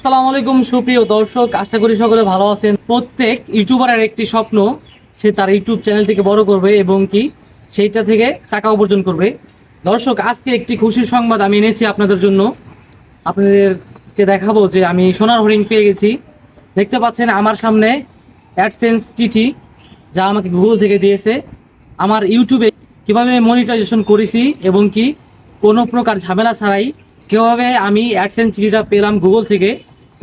আসসালামু আলাইকুম, সুপ্রিয় দর্শক, আশা করি সকলে ভালো আছেন। প্রত্যেক ইউটিউবারের একটি স্বপ্ন, সে তার ইউটিউব চ্যানেলটিকে বড় করবে এবং কি সেইটা থেকে টাকা উপার্জন করবে। দর্শক, আজকে একটি খুশির সংবাদ আমি এনেছি আপনাদের জন্য। আপনাদেরকে দেখাবো যে আমি সোনার হরিণ পেয়ে গেছি। দেখতে পাচ্ছেন আমার সামনে অ্যাডসেন্স চিঠি, যা আমাকে গুগল থেকে দিয়েছে। আমার ইউটিউবে কীভাবে মনিটাইজেশন করেছি এবং কি কোনো প্রকার ঝামেলা ছাড়াই কীভাবে আমি অ্যাডসেন্স চিঠিটা পেলাম গুগল থেকে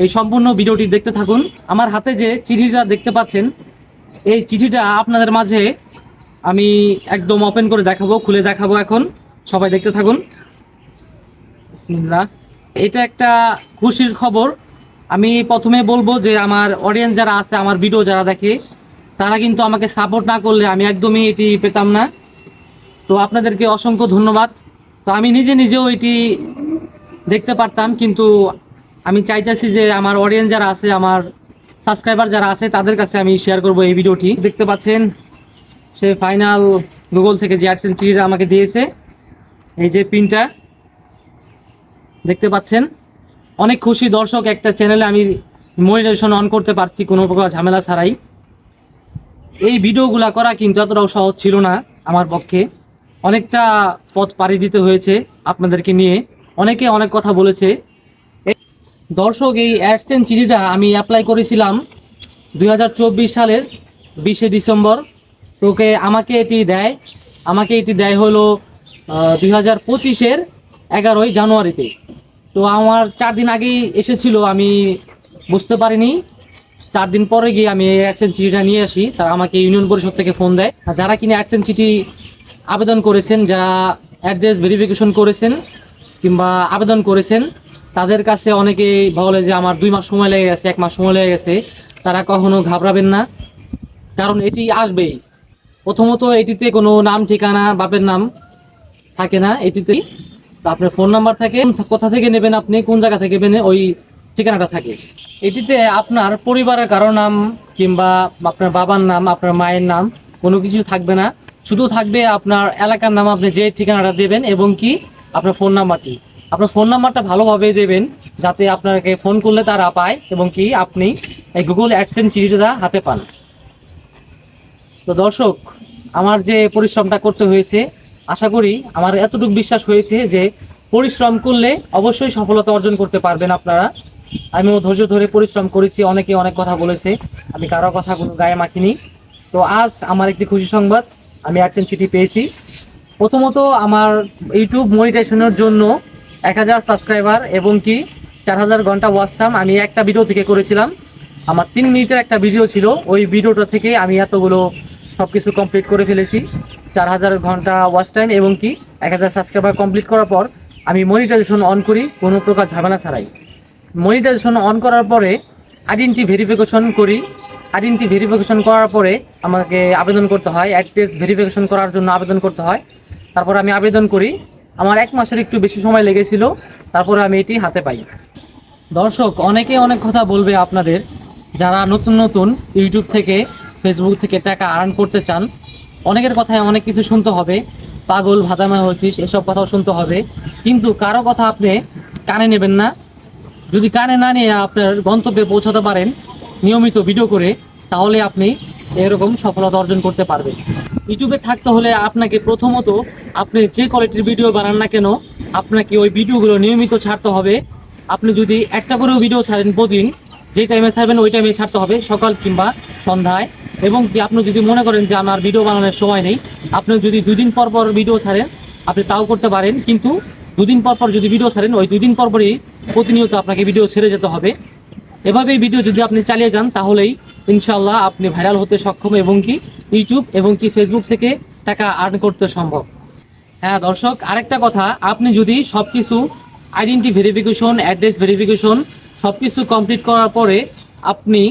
এই সম্পূর্ণ ভিডিওটি দেখতে থাকুন। আমার হাতে যে চিঠিটা দেখতে পাচ্ছেন, এই চিঠিটা আপনাদের মাঝে আমি একদম ওপেন করে দেখাবো, খুলে দেখাবো এখন। সবাই দেখতে থাকুন। এটা একটা খুশির খবর। আমি প্রথমে বলব যে আমার অডিয়েন্স যারা আছে, আমার ভিডিও যারা দেখে, তারা কিন্তু আমাকে সাপোর্ট না করলে আমি একদমই এটি পেতাম না। তো আপনাদেরকে অসংখ্য ধন্যবাদ। তো আমি নিজে নিজেও এটি দেখতে পারতাম, কিন্তু আমি চাইতেছি যে আমার অডিয়েন্স যারা আছে, আমার সাবস্ক্রাইবার যারা আছে, তাদের কাছে আমি শেয়ার করব এই ভিডিওটি। দেখতে পাচ্ছেন, সে ফাইনাল গুগল থেকে যে অ্যাডসেন্স চিঠিটা আমাকে দিয়েছে, এই যে পিনটা দেখতে পাচ্ছেন, অনেক খুশি দর্শক একটা চ্যানেলে আমি মনিটাইজেশন অন করতে পারছি, কোনো প্রকার ঝামেলা ছাড়াই। এই ভিডিওগুলা করা কিন্তু এতটাও সহজ ছিল না আমার পক্ষে। অনেকটা পথ পাড়ি দিতে হয়েছে আপনাদেরকে নিয়ে। অনেকে অনেক কথা বলেছে দর্শক, এই অ্যাডসেন্স চিঠিটা আমি অ্যাপ্লাই করেছিলাম দু হাজার চব্বিশ সালের বিশে ডিসেম্বর। তোকে আমাকে এটি দেয়, আমাকে এটি দেয় হলো দুই হাজার পঁচিশের এগারোই জানুয়ারিতে। তো আমার চার দিন আগেই এসেছিল, আমি বুঝতে পারিনি। চার দিন পরে গিয়ে আমি এই চিঠিটা নিয়ে আসি তারা আমাকে ইউনিয়ন পরিষদ থেকে ফোন দেয়। আর যারা কিনা অ্যাডসেন্স চিঠি আবেদন করেছেন, যারা অ্যাড্রেস ভেরিফিকেশন করেছেন কিংবা আবেদন করেছেন তাদের কাছে অনেকে বলে যে আমার দুই মাস সময় লেগে গেছে, এক মাস সময় লেগে গেছে। তারা কখনো ঘাবড়াবেন না। কারণ এটি আসবেই। প্রথমত এটিতে কোনো নাম, ঠিকানা, বাপের নাম থাকে না। এটিতে আপনার ফোন নাম্বার থাকে। কোথা থেকে নেবেন আপনি? কোন জায়গা থেকে নেবেন? ওই ঠিকানাটা থাকে। এটিতে আপনার পরিবারের কারও নাম কিংবা আপনার বাবার নাম, আপনার মায়ের নাম কোনো কিছু থাকবে না। শুধু থাকবে আপনার এলাকার নাম আপনি যে ঠিকানাটা দেবেন এবং কি আপনার ফোন নাম্বারটি। আপনার ফোন নাম্বারটা ভালোভাবে দেবেন, যাতে আপনাকে ফোন করলে তারা পায় এবং কি আপনি এই গুগল অ্যাডসেন্ট চিঠিটা হাতে পান। তো দর্শক, আমার যে পরিশ্রমটা করতে হয়েছে, আশা করি আমার এতটুকু বিশ্বাস হয়েছে যে পরিশ্রম করলে অবশ্যই সফলতা অর্জন করতে পারবেন আপনারা। আমিও ধৈর্য ধরে পরিশ্রম করেছি, অনেকে অনেক কথা বলেছে, আমি কারও কথা কোনো গায়ে মাখিনি। তো আজ আমার একটি খুশি সংবাদ, আমি অ্যাডসেন্ট চিঠি পেয়েছি। প্রথমত আমার ইউটিউব মনিটাইজেশনের জন্য এক হাজার সাবস্ক্রাইবার এবং কি চার হাজার ঘণ্টা ওয়াচ টাইম আমি একটা ভিডিও থেকে করেছিলাম। আমার তিন মিনিটের একটা ভিডিও ছিল, ওই ভিডিওটা থেকে আমি এতগুলো সব কিছু কমপ্লিট করে ফেলেছি। চার হাজার ঘণ্টা ওয়াচ টাইম এবং কি এক হাজার সাবস্ক্রাইবার কমপ্লিট করার পর আমি মনিটাইজেশন অন করি, কোনো প্রকার ঝামেলা ছাড়াই। মনিটাইজেশন অন করার পরে আইডেন্টি ভেরিফিকেশন করি। আইডেন্টি ভেরিফিকেশন করার পরে আমাকে আবেদন করতে হয় অ্যাড্রেস ভেরিফিকেশন করার জন্য আবেদন করতে হয়। তারপর আমি আবেদন করি আমার এক মাসের একটু বেশি সময় লেগেছিল, তারপরে আমি এটি হাতে পাই। দর্শক, অনেকে অনেক কথা বলবে আপনাদের। যারা নতুন নতুন ইউটিউব থেকে ফেসবুক থেকে টাকা আর্ন করতে চান, অনেকের কথায় অনেক কিছু শুনতে হবে। পাগল ভাদামা হয়েছিস এসব কথাও শুনতে হবে। কিন্তু কারও কথা আপনি কানে নেবেন না। যদি কানে না নিয়ে আপনার গন্তব্যে পৌঁছাতে পারেন নিয়মিত ভিডিও করে, তাহলে আপনি এরকম সফলতা অর্জন করতে পারবেন। ইউটিউবে থাকতে হলে আপনাকে প্রথমত আপনি যে কোয়ালিটির ভিডিও বানান না কেন, আপনাকে ওই ভিডিওগুলো নিয়মিত ছাড়তে হবে। আপনি যদি একটা করেও ভিডিও ছাড়েন প্রতিদিন, যে টাইমে ছাড়বেন, ওই টাইমে ছাড়তে হবে, সকাল কিংবা সন্ধ্যায়। এবং আপনি যদি মনে করেন যে আমার ভিডিও বানানোর সময় নেই, আপনি যদি দুদিন পর পর ভিডিও ছাড়েন, আপনি তাও করতে পারেন। কিন্তু দুদিন পর পর যদি ভিডিও ছাড়েন, ওই দুদিন পর পরই প্রতিনিয়ত আপনাকে ভিডিও ছেড়ে যেতে হবে। এভাবেই ভিডিও যদি আপনি চালিয়ে যান, তাহলেই ইনশাল্লাহ আপনি ভাইরাল হতে সক্ষম এবং কি ইউটিউব এবং কি ফেসবুক থেকে টাকা আর্ন করতে সম্ভব। হ্যাঁ দর্শক, আরেকটা কথা, আপনি যদি সব কিছু আইডেন্টি ভেরিফিকেশন অ্যাড্রেস ভেরিফিকেশন সব কিছু কমপ্লিট করার পরে আপনি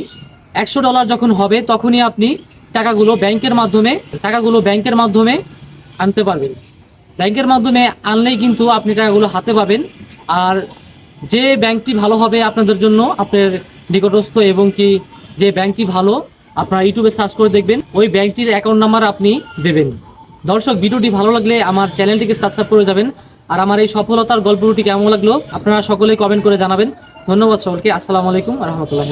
একশো ডলার যখন হবে, তখনই আপনি টাকাগুলো ব্যাংকের মাধ্যমে, টাকাগুলো ব্যাংকের মাধ্যমে আনতে পারবেন। ব্যাংকের মাধ্যমে আনলেই কিন্তু আপনি টাকাগুলো হাতে পাবেন। আর যে ব্যাংকটি ভালো হবে আপনাদের জন্য, আপনার নিকটস্থ এবং কি যে ব্যাংকটি ভালো আপনারা ইউটিউবে সার্চ করে দেখবেন, ওই ব্যাংকটির অ্যাকাউন্ট নাম্বার আপনি দেবেন। দর্শক, ভিডিওটি ভালো লাগলে আমার চ্যানেলটিকে সাবস্ক্রাইব করে যাবেন। আর আমার এই সফলতার গল্পটি কেমন লাগল, আপনারা সকলেই কমেন্ট করে জানাবেন। ধন্যবাদ সকলকে আসসালামু আলাইকুম রহমতুল্লাহ